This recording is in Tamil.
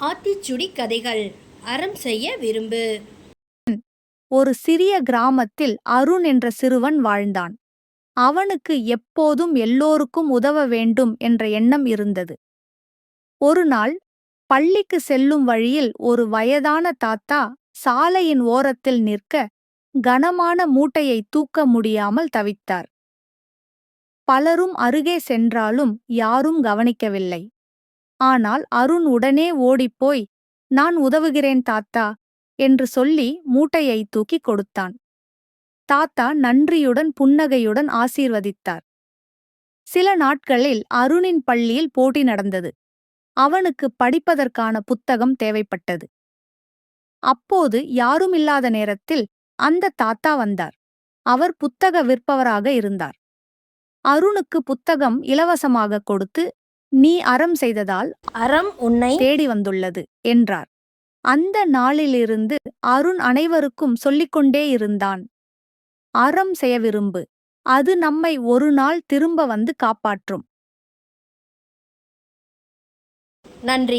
ஆத்திச்சுடி கதைகள் அறம் செய்ய விரும்பு. ஒரு சிறிய கிராமத்தில் அருண் என்ற சிறுவன் வாழ்ந்தான். அவனுக்கு எப்போதும் எல்லோருக்கும் உதவ வேண்டும் என்ற எண்ணம் இருந்தது. ஒரு நாள் பள்ளிக்கு செல்லும் வழியில் ஒரு வயதான தாத்தா சாலையின் ஓரத்தில் நிற்க கனமான மூட்டையை தூக்க முடியாமல் தவித்தார். பலரும் அருகே சென்றாலும் யாரும் கவனிக்கவில்லை. ஆனால் அருண் உடனே ஓடிப்போய் நான் உதவுகிறேன் தாத்தா என்று சொல்லி மூட்டையை தூக்கிக் கொடுத்தான். தாத்தா நன்றியுடன் புன்னகையுடன் ஆசீர்வதித்தார். சில நாட்களில் அருணின் பள்ளியில் போட்டி நடந்தது. அவனுக்கு படிப்பதற்கான புத்தகம் தேவைப்பட்டது. அப்போது யாருமில்லாத நேரத்தில் அந்த தாத்தா வந்தார். அவர் புத்தக விற்பவராக இருந்தார். அருணுக்கு புத்தகம் இலவசமாக கொடுத்து நீ அறம் செய்ததால் அறம் உன்னை தேடி வந்துள்ளது என்றார். அந்த நாளிலிருந்து அருண் அனைவருக்கும் சொல்லிக்கொண்டே இருந்தான். அறம் செய்ய விரும்பு. அது நம்மை ஒரு நாள் திரும்ப வந்து காப்பாற்றும். நன்றி.